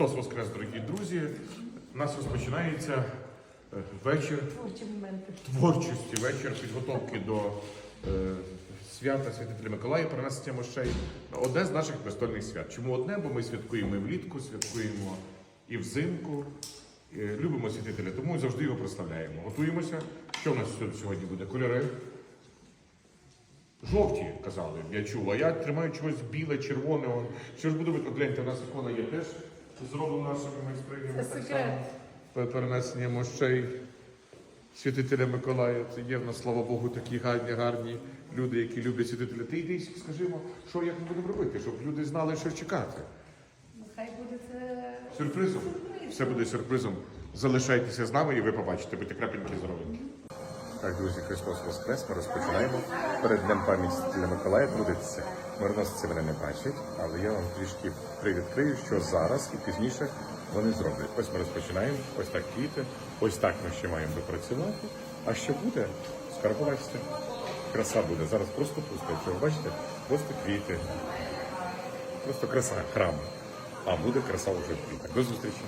Вас воскрес, дорогі друзі. У нас розпочинається е, вечір Творчі моменти. творчості, вечір підготовки до е, свята Святителя Миколая, перенесення мощей. Одне з наших престольних свят. Чому одне? Бо ми святкуємо і влітку, святкуємо і взимку. Е, любимо святителя, тому завжди його прославляємо. Готуємося. Що у нас сьогодні буде? Кольори. Жовті, казали, я чув, а я тримаю чогось біле, червоне. Що ж буду от гляньте, у нас ікона є теж зроблена нашими майстринями. Це так секрет. само. Перенесення мощей святителя Миколая. Це є в нас, слава Богу, такі гарні, гарні люди, які люблять святителя. Ти йди, скажімо, що як ми будемо робити, щоб люди знали, що чекати. Хай буде це Сюрпризом. Все буде сюрпризом. Залишайтеся з нами і ви побачите, будьте крапенькі здоровенькі. Так, друзі, Христос Воскрес, ми розпочинаємо. Перед Днем пам'яті Святителя Миколая трудиться. Мирносці мене не бачать, але я вам трішки привідкрию, що зараз і пізніше вони зроблять. Ось ми розпочинаємо, ось так квіти, ось так ми ще маємо допрацювати. А що буде? Скоро побачите. Краса буде. Зараз просто пусто. Якщо ви бачите, просто квіти. Просто краса храму. А буде краса вже в квітах. До зустрічі.